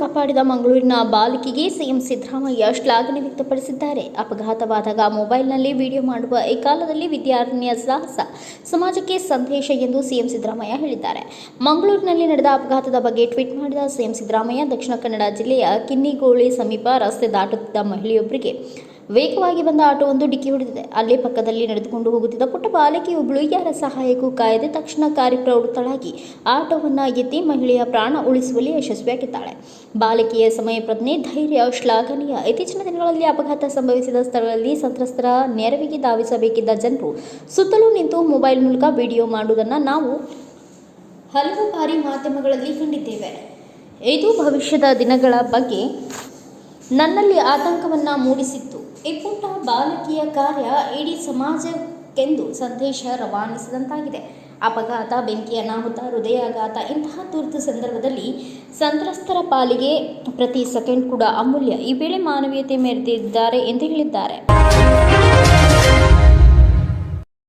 ಕಾಪಾಡಿದ ಮಂಗಳೂರಿನ ಬಾಲಕಿಗೆ ಸಿಎಂ ಸಿದ್ದರಾಮಯ್ಯ ಶ್ಲಾಘನೆ ವ್ಯಕ್ತಪಡಿಸಿದ್ದಾರೆ. ಅಪಘಾತವಾದಾಗ ಮೊಬೈಲ್ನಲ್ಲಿ ವಿಡಿಯೋ ಮಾಡುವ ಈ ಕಾಲದಲ್ಲಿ ವಿದ್ಯಾರ್ಥಿನಿಯ ಸಾಹಸ ಸಮಾಜಕ್ಕೆ ಸಂದೇಶ ಎಂದು ಸಿಎಂ ಸಿದ್ದರಾಮಯ್ಯ ಹೇಳಿದ್ದಾರೆ. ಮಂಗಳೂರಿನಲ್ಲಿ ನಡೆದ ಅಪಘಾತದ ಬಗ್ಗೆ ಟ್ವೀಟ್ ಮಾಡಿದ ಸಿಎಂ ಸಿದ್ದರಾಮಯ್ಯ, ದಕ್ಷಿಣ ಕನ್ನಡ ಜಿಲ್ಲೆಯ ಕಿನ್ನಿಗೋಳಿ ಸಮೀಪ ರಸ್ತೆ ದಾಟುತ್ತಿದ್ದ ಮಹಿಳೆಯೊಬ್ಬರಿಗೆ ವೇಗವಾಗಿ ಬಂದ ಆಟೋವೊಂದು ಡಿಕ್ಕಿ ಹೊಡೆದಿದೆ. ಅಲ್ಲೇ ಪಕ್ಕದಲ್ಲಿ ನಡೆದುಕೊಂಡು ಹೋಗುತ್ತಿದ್ದ ಪುಟ್ಟ ಬಾಲಕಿಯೊಬ್ಬಳು ಯಾರ ಸಹಾಯಕ್ಕೂ ಕಾಯದೆ ತಕ್ಷಣ ಕಾರ್ಯಪ್ರವೃತ್ತಳಾಗಿ ಆಟೋವನ್ನು ಎತ್ತಿ ಮಹಿಳೆಯ ಪ್ರಾಣ ಉಳಿಸುವಲ್ಲಿ ಯಶಸ್ವಿಯಾಗಿದ್ದಾಳೆ. ಬಾಲಕಿಯ ಸಮಯ ಪ್ರಜ್ಞೆ ಧೈರ್ಯ, ಶ್ಲಾಘನೀಯ ಇತ್ತೀಚಿನ ದಿನಗಳಲ್ಲಿ ಅಪಘಾತ ಸಂಭವಿಸಿದ ಸ್ಥಳಗಳಲ್ಲಿ ಸಂತ್ರಸ್ತರ ನೆರವಿಗೆ ಧಾವಿಸಬೇಕಿದ್ದ ಜನರು ಸುತ್ತಲೂ ನಿಂತು ಮೊಬೈಲ್ ಮೂಲಕ ವಿಡಿಯೋ ಮಾಡುವುದನ್ನು ನಾವು ಹಲವು ಬಾರಿ ಮಾಧ್ಯಮಗಳಲ್ಲಿ ಕಂಡಿದ್ದೇವೆ. ಇದು ಭವಿಷ್ಯದ ದಿನಗಳ ಬಗ್ಗೆ ನನ್ನಲ್ಲಿ ಆತಂಕವನ್ನು ಮೂಡಿಸಿತ್ತು. ಈ ಪುಟ್ಟ ಬಾಲಕಿಯ ಕಾರ್ಯ ಇಡೀ ಸಮಾಜಕ್ಕೆಂದು ಸಂದೇಶ ರವಾನಿಸಿದಂತಾಗಿದೆ. ಅಪಘಾತ ಬೆಂಕಿ ಅನಾಹುತ ಹೃದಯಾಘಾತ, ಇಂತಹ ತುರ್ತು ಸಂದರ್ಭದಲ್ಲಿ ಸಂತ್ರಸ್ತರ ಪಾಲಿಗೆ ಪ್ರತಿ ಸೆಕೆಂಡ್ ಕೂಡ ಅಮೂಲ್ಯ ಈ ವೇಳೆ ಮಾನವೀಯತೆ ಮೆರೆದಿದ್ದಾರೆ ಎಂದು ಹೇಳಿದ್ದಾರೆ.